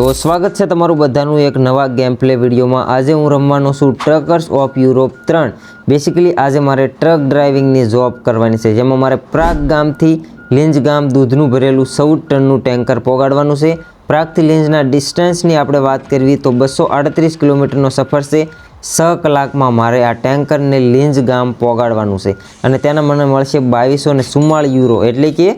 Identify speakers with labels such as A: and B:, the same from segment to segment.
A: તો સ્વાગત છે તમારું બધાનું એક નવા ગેમ પ્લે વિડીયોમાં. આજે હું રમવાનો છું ટ્રકર્સ ઓફ યુરોપ ત્રણ. બેસિકલી આજે મારે ટ્રક ડ્રાઇવિંગની જોબ કરવાની છે, જેમાં મારે પ્રાગ ગામથી લીંજ ગામ દૂધનું ભરેલું ચૌદ ટનનું ટેન્કર પોગાડવાનું છે. પ્રાગથી લીંજના ડિસ્ટન્સની આપણે વાત કરવી તો બસો આડત્રીસ કિલોમીટરનો સફર છે. છ કલાકમાં મારે આ ટેન્કરને લીંજ ગામ પોગાડવાનું છે. અને તેના મને મળશે બાવીસો ને યુરો. એટલે કે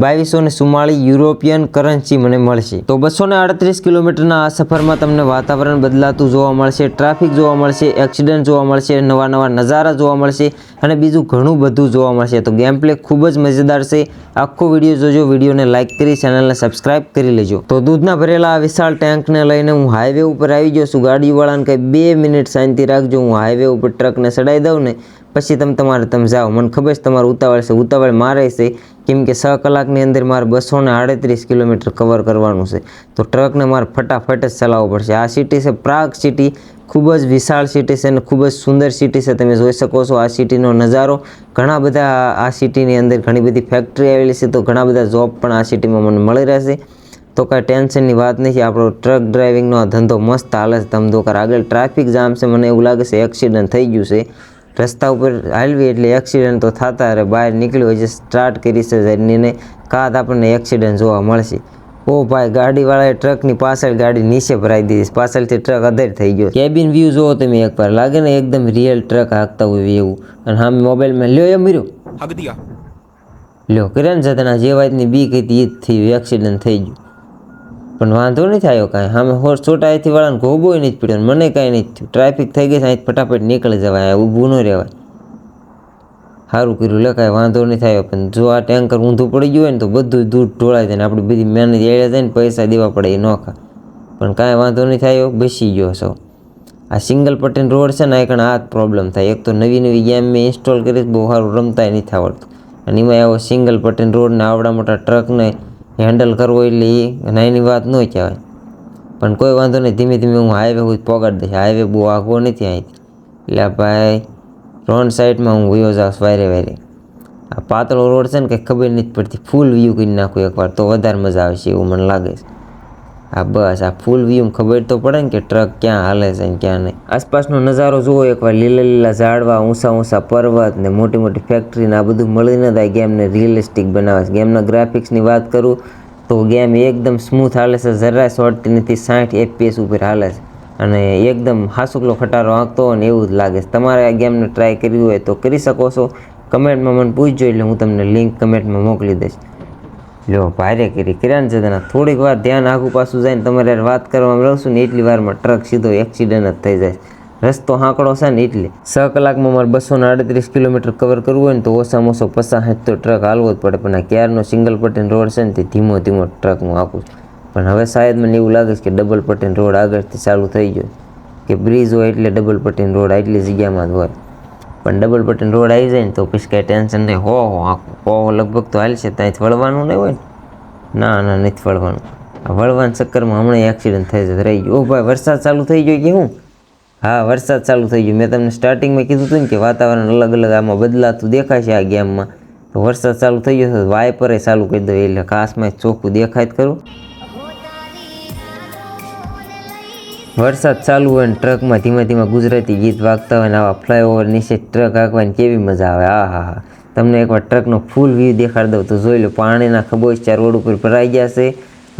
A: બાવીસો ને ચુમ્માળી યુરોપિયન કરન્સી મને મળશે. તો બસો ને આડત્રીસ કિલોમીટરના આ સફરમાં તમને વાતાવરણ બદલાતું જોવા મળશે, ટ્રાફિક જોવા મળશે, એક્સિડન્ટ જોવા મળશે નવા નવા નજારા જોવા મળશે અને બીજું ઘણું બધું જોવા મળશે. તો ગેમ પ્લે ખૂબ જ મજેદાર છે. આખો વીડિયો જોજો, વિડીયોને લાઇક કરી, ચેનલને સબસ્ક્રાઇબ કરી લેજો. તો દૂધના ભરેલા આ વિશાળ ટેન્કને લઈને હું હાઈવે ઉપર આવી ગયો છું. ગાડીવાળાને કંઈ બે મિનિટ શાંતિ રાખજો. હું હાઈવે ઉપર ટ્રકને ચડાવી દઉં ને પછી તમે તમારે તમે જાઓ. મને ખબર છે, તમારું ઉતાવળ છે. ઉતાવળ મારે છે. કેમ કે છ કલાકની અંદર મારે બસો ને આડત્રીસ કિલોમીટર કવર કરવાનું છે. તો ટ્રકને મારે ફટાફટ જ ચલાવવો પડશે. આ સિટી છે પ્રાગ સિટી ખૂબ જ વિશાળ સિટી છે અને ખૂબ જ સુંદર સિટી છે. તમે જોઈ શકો છો આ સિટીનો નજારો. ઘણા બધા આ સિટીની અંદર ઘણી બધી ફેક્ટરી આવેલી છે. તો ઘણા બધા જોબ પણ આ સિટીમાં મને મળી રહેશે. તો કાંઈ ટેન્શનની વાત નથી. આપણો ટ્રક ડ્રાઇવિંગનો આ ધંધો મસ્ત હાલે છે. ધમધોકાર. આગળ ટ્રાફિક જામ છે. મને એવું લાગે છે એક્સિડન્ટ થઈ ગયું છે. રસ્તા ઉપર હાલવી એટલે એક્સિડન્ટ તો થતા રહે બહાર નીકળ્યું હોય છે સ્ટાર્ટ કરી છે જર્નીને કાં આપણને એક્સિડન્ટ જોવા મળશે. ઓ ભાઈ ગાડીવાળાએ ટ્રકની પાછળ ગાડી નીચે ભરાઈ દીધી. પાછળથી ટ્રક અધેર થઈ ગયો. કેબિન વ્યૂ જોવો તમે એકવાર. લાગે ને એકદમ રિયલ ટ્રક હાંકતા હોય એવું. અને હામે મોબાઈલમાં લ્યો એમ
B: દિયા
A: લ્યો. કિરણ ને જતના જે વાતની બીક હતી એ જ થયું એક્સિડન્ટ થઈ ગયું. પણ વાંધો નહીં થયો કાંઈ. સામે હોર છોટા અહીંથી વાળાને ઘોબોય જ ને મને કાંઈ નહીં થયું. ટ્રાફિક થઈ ગઈ છે અહીં ફટાફટ નીકળી જવાય ઊભું ન રહેવાય. સારું કર્યું લે, કાંઈ વાંધો નહીં થયો પણ જો આ ટેન્કર ઊંધું પડી ગયું હોય ને તો બધું દૂધ ઢોળાય જાય ને આપણી બધી મહેનત એળે જાય ને પૈસા દેવા પડે એ નોખા પણ કાંઈ વાંધો નહીં થયો બેસી ગયો સૌ આ સિંગલ પટેન રોડ છે ને એકણ આ જ પ્રોબ્લેમ થાય. એક તો નવી નવી ગેમ મેં ઇન્સ્ટોલ કરી બહુ સારું રમતાય નથી આવડતું અને એમાં આવો સિંગલ પટેન રોડને, આવડા મોટા ટ્રકને હેન્ડલ કરવો એટલે એ નાની વાત ન કહેવાય. પણ કોઈ વાંધો નહીં, ધીમે ધીમે હું હાઈવે સુધી પગાડ દઈશ. હાઈવે બહુ આગો નથી અહીંથી. એટલે ભાઈ રોડ સાઈડમાં હું વયો જાઉં વારે વારે. આ પાતળો રોડ છે ને, કંઈ ખબર નથી પડતી. ફૂલ વ્યૂ કરી નાખું એકવાર, તો વધારે મજા આવશે એવું મને લાગે છે. આ બસ, આ ફૂલ વ્યૂમ ખબર તો પડે ને કે ટ્રક ક્યાં હાલે છે ને ક્યાં નહીં. આસપાસનો નજારો જુઓ એકવાર, લીલા લીલા ઝાડવા, ઊંચા ઊંચા પર્વત ને મોટી મોટી ફેક્ટરી ને આ બધું મળીને જ આ ગેમને રિયલિસ્ટિક બનાવે છે. ગેમના ગ્રાફિક્સની વાત કરું તો ગેમ એકદમ સ્મૂથ હાલે છે, જરાય નથી, સાઠ એફપીએસ ઉપર હાલે છે. અને એકદમ હાસુકલો ખટારો આંકતો હોય ને એવું જ લાગે છે. તમારે આ ગેમને ટ્રાય કરવી હોય તો કરી શકો છો. કમેન્ટમાં મને પૂછજો એટલે હું તમને લિંક કમેન્ટમાં મોકલી દઈશ. લ્યો ભારે કરી કર્યા છે તેના થોડીક વાર ધ્યાન આખું પાછું જાય ને તમારે વાત કરવામાં રહું ને એટલી વારમાં ટ્રક સીધો એક્સિડન્ટ જ થઈ જાય. રસ્તો હાંકડો છે ને એટલે. છ કલાકમાં મારે બસો ને આડત્રીસ કિલોમીટર કવર કરવું હોય ને તો ઓછામાં ઓછો પચાસ તો ટ્રક હાલવો જ પડે, પણ આ ક્યારનો સિંગલ પટેન રોડ છે ને તે ધીમો ધીમો ટ્રક હું છું. પણ હવે શાયદ મને એવું લાગે છે કે ડબલ પટેન રોડ આગળથી ચાલુ થઈ ગયો કે બ્રિજ હોય એટલે ડબલ પટેન રોડ આટલી જગ્યામાં જ હોય. પણ ડબલ બટન રોડ આવી જાય ને તો પછી કાંઈ ટેન્શન નહીં. હો હો આખું હો લગભગ તો હાલશે ત્યાંથી વળવાનું નહીં હોય ને? ના ના, નથી વળવાનું. વળવાના ચક્કરમાં હમણાં એક્સિડન્ટ થઈ જશે રહી ગયો. ભાઈ, વરસાદ ચાલુ થઈ ગયો કે હું, વરસાદ ચાલુ થઈ ગયો. મેં તમને સ્ટાર્ટિંગમાં કીધું હતું ને કે વાતાવરણ અલગ અલગ આમાં બદલાતું દેખાય છે આ ગેમમાં. તો વરસાદ ચાલુ થઈ ગયો તો વાયપરે ચાલુ કરી દો. એટલે કાશમાં ચોખ્ખું દેખાય જ કરું વરસાદ ચાલુ હોય ને ટ્રકમાં ધીમે ધીમે ગુજરાતી ગીત વાગતા હોય ને આવા ફ્લાયઓવર નીચે ટ્રક હાંકવાની કેવી મજા આવે. આ હા હા તમને એકવાર ટ્રકનો ફૂલ વ્યૂ દેખાડી દઉં તો જોઈ લો, પાણીના ખબોચિયા રોડ ઉપર ભરાઈ ગયા છે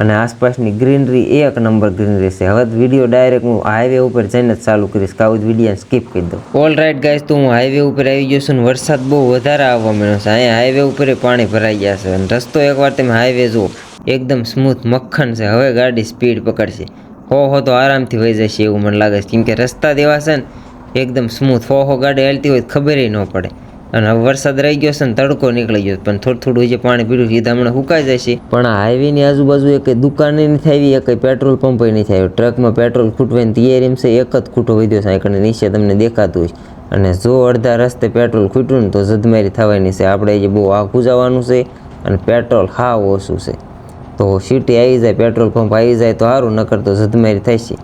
A: અને આસપાસની ગ્રીનરી એક નંબર ગ્રીનરી છે. હવે વીડિયો ડાયરેક્ટ હું હાઈવે ઉપર જઈને જ ચાલુ કરીશ. કાઉજ વીડિયો સ્કીપ કરી દઉં. ઓલ રાઈટ ગાઈસ તો હું હાઈવે ઉપર આવી ગયો છું વરસાદ બહુ વધારે આવવા માંડ્યો છે. અહીંયા હાઈવે ઉપર પાણી ભરાઈ ગયા છે. અને રસ્તો એકવાર તમે હાઈવે જુઓ, એકદમ સ્મૂથ મક્ખન છે. હવે ગાડી સ્પીડ પકડશે. હો તો આરામથી વહી જશે એવું મને લાગે છે. કેમ કે રસ્તા દેવા છે ને, એકદમ સ્મૂથ હો ગાડી હાલતી હોય ખબર ન પડે. અને હવે વરસાદ રહી ગયો છે ને, તડકો નીકળી ગયો પણ થોડું થોડું જે પાણી પીડ્યું છે, એ હમણાં સુકાઈ જશે. પણ આ હાઈવેની આજુબાજુ એક દુકાન નહીં થાય એક પેટ્રોલ પંપ નહીં થાય ટ્રકમાં પેટ્રોલ ખૂટવાય ને તૈયારી છે, એક જ ખૂટો વધ્યો છે. એકને નીચે તમને દેખાતું હોય અને જો અડધા રસ્તે પેટ્રોલ ખૂટ્યું ને, તો જદમારી થવાની છે. આપણે જે બહુ આઘું જવાનું છે અને પેટ્રોલ હાવ ઓછું છે. તો સિટી આવી જાય પેટ્રોલ પંપ આવી જાય તો સારું નકર તો જદમારી થશે.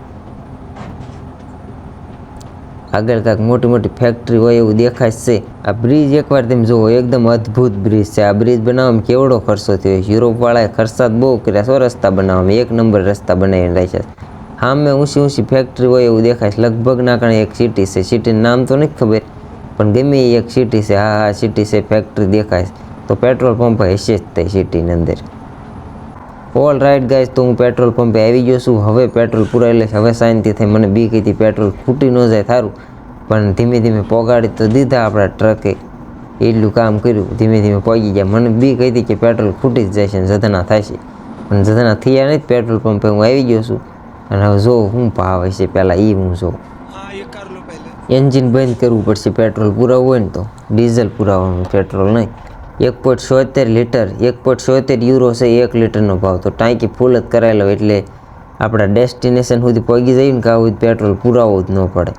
A: આગળ કાંઈક મોટી મોટી ફેક્ટરી હોય એવું દેખાય છે આ બ્રિજ એકવાર તમે જુઓ, એકદમ અદ્ભુત બ્રિજ છે. આ બ્રિજ બનાવવામાં કેવડો ખર્ચો થયો. યુરોપવાળાએ ખર્ચાત બહુ કર્યા સો રસ્તા બનાવવામાં એક નંબર રસ્તા બનાવીને રાખ્યા છે. સામે ઊંચી ઊંચી ફેક્ટરી હોય એવું દેખાય છે. લગભગ ના કારણે એક સિટી છે. સિટીનું નામ તો નથી ખબર, પણ ગમે એ એક સિટી છે. હા હા સિટી છે. ફેક્ટરી દેખાય છે. તો પેટ્રોલ પંપ હશે જ તે સિટીની અંદર. ઓલ રાઈટ ગાઈઝ તો હું પેટ્રોલ પંપે આવી ગયો છું. હવે પેટ્રોલ પૂરાઈ લઈશ હવે શાંતિ થઈ મને બી કીધી પેટ્રોલ ખૂટી ન જાય થારું. પણ ધીમે ધીમે પોગાડી તો દીધા આપણા ટ્રકે એટલું કામ કર્યું. ધીમે ધીમે પગી ગયા. મને બી કીધી કે પેટ્રોલ ખૂટી જ જશે ને જધના થશે. પણ જધના થયા નહીં પેટ્રોલ પંપે હું આવી ગયો છું. અને હવે જો હું ભાવ હશે પહેલાં એ હું જોઉં. એન્જિન બંધ કરવું પડશે. પેટ્રોલ પુરાવવું હોય ને તો. ડીઝલ પુરાવવાનું પેટ્રોલ નહીં. એક પોઈન્ટ છોતેર લીટર, એક પોઈન્ટ છોતેર યુરો છે એક લીટરનો ભાવ. તો ટાંકી ફૂલ જ કરાયેલો એટલે આપણા ડેસ્ટિનેશન સુધી પહોંચી જઈએ ને કાં પેટ્રોલ પુરાવવું જ ન પડે.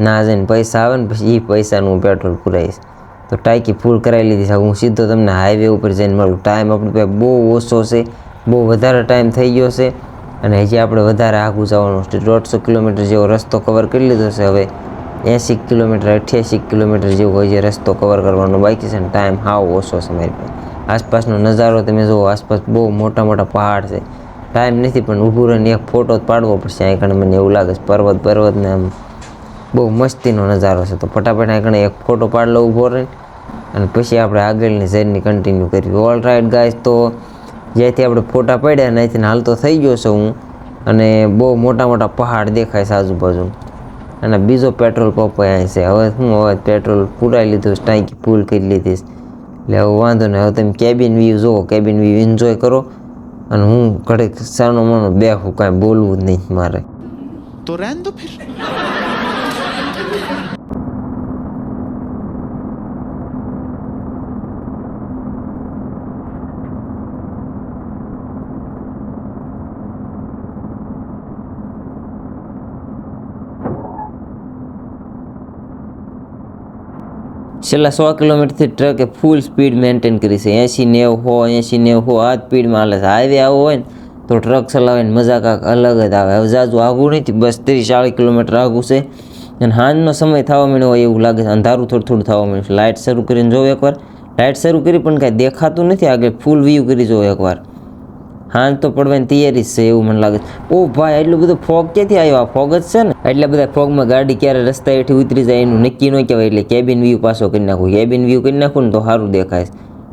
A: ના જઈને પૈસા આવે ને પછી એ પૈસાનું હું પેટ્રોલ પુરાવીશ. તો ટાંકી ફૂલ કરાવી લીધી છે. હું સીધો તમને હાઈવે ઉપર જઈને મળું. ટાઈમ આપણી પાસે બહુ ઓછો છે. બહુ વધારે ટાઈમ થઈ ગયો છે. અને હજી આપણે વધારે આગું જવાનું છે. દોઢસો કિલોમીટર જેવો રસ્તો કવર કરી લીધો છે હવે. એંસી કિલોમીટર અઠ્યાસી કિલોમીટર જેવો છે, રસ્તો કવર કરવાનો. બાકી છે ને ટાઈમ હાવ ઓછો છે મારી પાસે. આસપાસનો નજારો તમે જુઓ, આસપાસ બહુ મોટા મોટા પહાડ છે. ટાઈમ નથી, પણ ઊભું રહીને એક ફોટો જ પાડવો પડશે. અહીં કણે મને એવું લાગે છે, પર્વત પર્વતને આમ બહુ મસ્તીનો નજારો છે. તો ફટાફટ અહીં કણે એક ફોટો પાડલો ઊભો રહીને. અને પછી આપણે આગળની જર્ની કન્ટિન્યુ કરી ઓલ રાઈટ ગાઈસ તો જ્યાંથી આપણે ફોટા પડ્યા ને અહીંથી હાલતો થઈ ગયો છું હું. અને બહુ મોટા મોટા પહાડ દેખાય છે આજુબાજુ. અને બીજો પેટ્રોલ પંપ અહીંયા છે. હવે હું હવે પેટ્રોલ પૂરાઈ લીધું ટાંકી ફૂલ કરી લીધીશ એટલે હવે વાંધો નહીં, હવે તમે કેબિન વ્યૂ જુઓ કેબિન વ્યૂ એન્જોય કરો અને હું ઘડીક સાનો માનો બે હું કાંઈ બોલવું જ નહીં મારે.
B: તો રહેન દો ફિર.
A: છેલ્લા સો કિલોમીટરથી ટ્રકે ફૂલ સ્પીડ મેન્ટેન કરી છે. એંસી નેવ હો એંસી નેવ હો, આ સ્પીડમાં હાલે છે. હાઈવે આવો હોય ને, તો ટ્રક ચલાવીને મજા કાંક અલગ જ આવે. હવે જાજુ આઘું નથી, બસ ત્રીસ ચાળીસ કિલોમીટર આઘું છે. અને સાંજનો સમય થવા માંડ્યો હોય એવું લાગે છે. અંધારું થોડું થોડું થવા માંડ્યું લાઇટ શરૂ કરીને જોઉં એકવાર. લાઇટ શરૂ કરી પણ કાંઈ દેખાતું નથી. આગળ ફૂલ વ્યૂ કરી જોઉં એકવાર. હાંજ તો પડવાની તૈયારી છે એવું મને લાગે છે. ઓ ભાઈ એટલું બધું ફોગ ક્યાંથી આવ્યો? આ ફોગ જ છે ને? એટલે બધા ફોગમાં ગાડી ક્યારે રસ્તા હેઠી ઉતરી જાય એનું નક્કી ન કહેવાય, એટલે કેબિન વ્યૂ પાછો કરી નાખું. કેબિન વ્યૂ કરી નાખું ને તો સારું દેખાય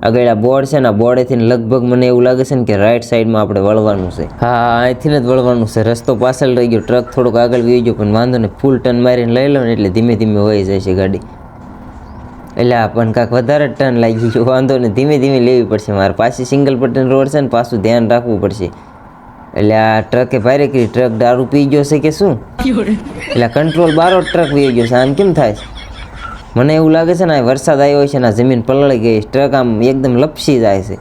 A: આગળ આ બોર્ડ છે ને, આ બોર્ડેથી લગભગ મને એવું લાગે છે ને કે રાઈટ સાઈડમાં આપણે વળવાનું છે. હા હા, અહીંથી જ વળવાનું છે. રસ્તો પાછળ રહી ગયો ટ્રક થોડોક આગળ વહી ગયો, પણ વાંધો ને ફૂલ ટર્ન મારીને લઈ લો ને એટલે ધીમે ધીમે વહી જાય છે ગાડી. એટલે પણ કાંક વધારે ટર્ન લાગી ગયો વાંધો ને ધીમે ધીમે લેવી પડશે. મારે પાછી સિંગલ પટ્ટન રોડ છે ને પાછું ધ્યાન રાખવું પડશે. એટલે આ ટ્રકે ભારે કરી ટ્રક દારૂ પી ગયો છે કે શું? એટલે કંટ્રોલ બારો ટ્રક પી ગયો છે. આમ કેમ થાય મને એવું લાગે છે ને વરસાદ આવ્યો છે ને જમીન પલળી ગઈ ટ્રક આમ એકદમ લપસી જાય છે.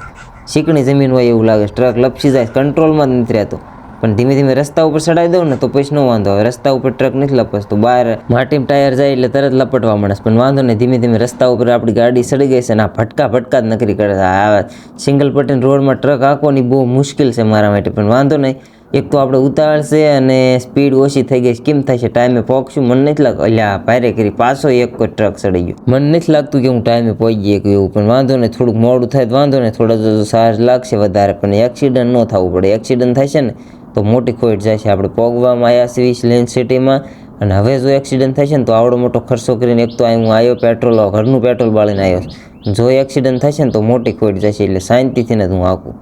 A: ચીકણી જમીન હોય એવું લાગે ટ્રક લપસી જાય કંટ્રોલમાં જ નથી રહેતો. પણ ધીમે ધીમે રસ્તા ઉપર ચડાવી દઉં ને તો પછી નો વાંધો આવે. રસ્તા ઉપર ટ્રક નથી લપસતું. બહાર માટીમાં ટાયર જાય એટલે તરત લપટવા મળે પણ વાંધો નહીં, ધીમે ધીમે રસ્તા ઉપર આપણી ગાડી સડી ગઈ છે ને આ ભટકા ભટકા જ નકરી કરે આ સિંગલ પટેલ રોડમાં ટ્રક આંકવાની બહુ મુશ્કેલ છે મારા માટે. પણ વાંધો નહીં. એક તો આપણે ઉતાવળ અને સ્પીડ ઓછી થઈ ગઈ. કેમ છે? ટાઈમે પહોંચશું મને નથી લાગતું. અલ્યા ભારે કરી પાછો એક ટ્રક ચડી ગયો. મને નથી લાગતું કે હું ટાઈમે પહોંચી ગયો એવું, પણ વાંધો નહીં, થોડુંક મોડું થાય તો વાંધો ને થોડા જો સાર લાગશે વધારે, પણ એક્સિડન્ટ ન થવું પડે. એક્સિડન્ટ છે ને, તો મોટી ખોટ છે. આપણે પોગવામાં આવ્યા છીએ લેન્ડ સિટીમાં અને હવે જો એક્સિડન્ટ છે ને, તો આવડો મોટો ખર્ચો કરીને એક તો અહીં હું આવ્યો પેટ્રોલ ઘરનું પેટ્રોલ બાળીને આવ્યો જો એક્સિડન્ટ થશે ને, તો મોટી ખોટ જશે એટલે શાંતિથી ને હું આવું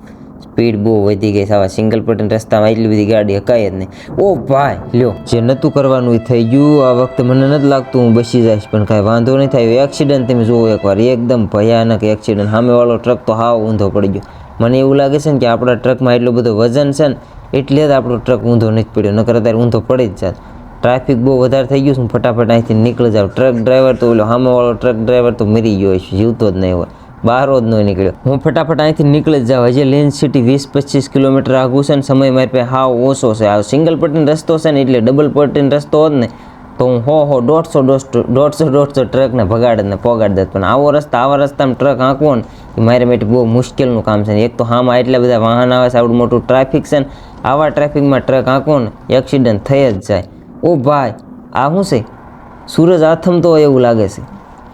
A: સ્પીડ બહુ વધી ગઈ આવા સિંગલ પટન રસ્તામાં એટલી બધી ગાડી હકાય જ નહીં. ઓ ભાઈ, લ્યો, જે નહોતું કરવાનું એ થઈ ગયું. આ વખતે મને નથી લાગતું હું બસી જઈશ, પણ કાંઈ વાંધો નહીં થાય. એક્સિડન્ટ તમે જુઓ એકવાર. એકદમ ભયાનક એક્સિડન્ટ સામેવાળો ટ્રક તો હાવ ઊંધો પડી ગયો. મને એવું લાગે છે ને કે આપણા ટ્રકમાં એટલું બધું વજન છે ને, એટલે જ આપણો ટ્રક ઊંધો નથી પડ્યો. નકર અત્યારે ઊંધો પડી જ જાત. ટ્રાફિક બહુ વધારે થઈ ગયું છે ફટાફટ અહીંથી નીકળી જાવ ટ્રક ડ્રાઈવર તો ઓલો સામેવાળો ટ્રક ડ્રાઈવર તો મરી ગયો છે જીવતો જ નહીં હોય. બહાર જ નહીં નીકળ્યો. હું ફટાફટ અહીંથી નીકળી જ જાવ હજી લેન્સ સિટી વીસ પચીસ કિલોમીટર આગું છે ને સમય મારી પાસે હાવ ઓછો છે. આ સિંગલ પટ્ટીનો રસ્તો છે ને એટલે ડબલ પટ્ટીનો રસ્તો હોત ને તો હું હો હો દોઢસો દોઢસો દોઢસો દોઢસો ટ્રકને ભગાડે ને પોગાડી દેત પણ આવો રસ્તા, આવા રસ્તામાં ટ્રક આંકવો ને મારે માટે બહુ મુશ્કેલનું કામ છે ને. એક તો હામાં એટલા બધા વાહન આવે છે, આવડું મોટું ટ્રાફિક છે ને. આવા ટ્રાફિકમાં ટ્રક આંકવો ને એક્સિડન્ટ થઈ જ જાય. ઓ ભાઈ, આ શું છે? સૂરજ આથમતો હોય એવું લાગે છે.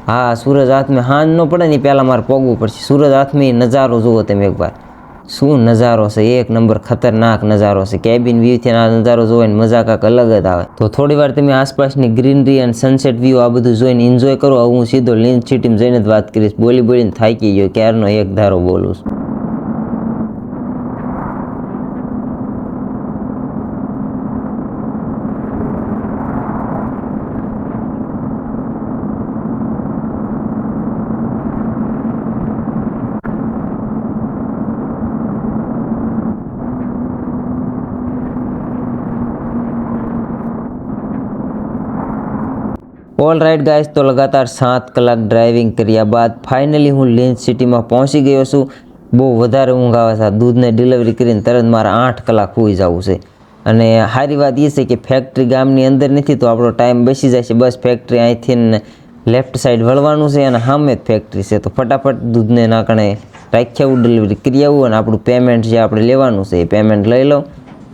A: હા, સૂરજ હાથમાં હાંજ ન પડે ને પહેલાં મારે પોગવું પડશે. સૂરજ હાથમાં નજારો જુઓ તમે એકવાર. શું નજારો છે? એક નંબર ખતરનાક નજારો છે. કેબિન વ્યૂથી આ નજારો જોઈને મજા કાંક અલગ જ આવે. તો થોડી વાર તમે આસપાસની ગ્રીનરી અને સનસેટ વ્યૂ આ બધું જોઈને એન્જોય કરો. હું સીધો લીન સિટીમાં જઈને જ વાત કરીશ. બોલી બોલીને થાકી ગયો. ક્યારનો એક ધારો બોલું છું. ઓલ રાઈટ ગાઈસ તો લગાતાર સાત કલાક ડ્રાઇવિંગ કર્યા બાદ ફાઇનલી હું લેન્સ સિટીમાં પહોંચી ગયો છું. બહુ વધારે ઊંઘ આવે છે. દૂધને ડિલિવરી કરીને તરત મારે આઠ કલાક હોઈ જવું છે. અને સારી વાત એ છે કે ફેક્ટરી ગામની અંદર નથી, તો આપણો ટાઈમ બેસી જાય છે. બસ ફેક્ટરી અહીંથી લેફ્ટ સાઈડ વળવાનું છે અને સામે જ ફેક્ટરી છે. તો ફટાફટ દૂધને નાકણે રાખી આવું ડિલિવરી કરી આવું અને આપણું પેમેન્ટ જે આપણે લેવાનું છે એ પેમેન્ટ લઈ લઉં.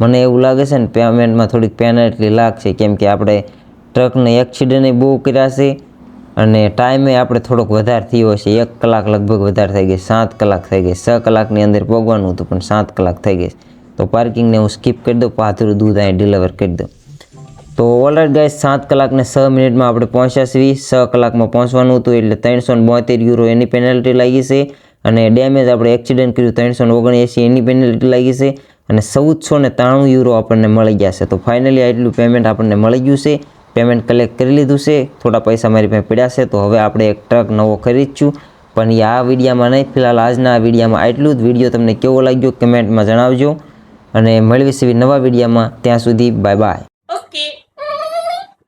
A: મને એવું લાગે છે ને પેમેન્ટમાં થોડીક પેનલ્ટી લાગશે, કેમ કે આપણે ટ્રકને એક્સિડન્ટ બહુ કર્યા છે અને ટાઈમે આપણે થોડોક વધારે થયો હશે. એક કલાક લગભગ વધારે થઈ ગઈ. સાત કલાક થઈ ગઈ. છ કલાકની અંદર પગવાનું હતું, પણ સાત કલાક થઈ ગઈ. તો પાર્કિંગને હું સ્કીપ કરી દઉં પાથરું દૂધ અહીં ડિલિવર કરી દઉં. તો ઓલરેડ ગાય સાત કલાકને છ મિનિટમાં આપણે પહોંચ્યા છીએ. છ કલાકમાં પહોંચવાનું હતું એટલે ત્રણસો બોતેર યુરો એની પેનલ્ટી લાગી છે અને ડેમેજ આપણે એક્સિડન્ટ કર્યું, ત્રણસો ઓગણએંસી એની પેનલ્ટી લાગી છે અને ચૌદસો ને ત્રાણું યુરો આપણને મળી ગયા છે. તો ફાઇનલી આટલું પેમેન્ટ આપણને મળી ગયું છે. પેમેન્ટ કલેક્ટ કરી લીધું છે. થોડા પૈસા મારી પાસે પડ્યા છે, તો હવે આપણે એક ટ્રક નવો ખરીદશું. પણ એ આ વિડીયામાં નહીં, ફિલહાલ આજના આ વિડીયામાં આટલું જ. વીડિયો તમને કેવો લાગ્યો કમેન્ટમાં જણાવજો. અને મળવી છે નવા વિડીયામાં. ત્યાં સુધી બાય બાય
C: Okay.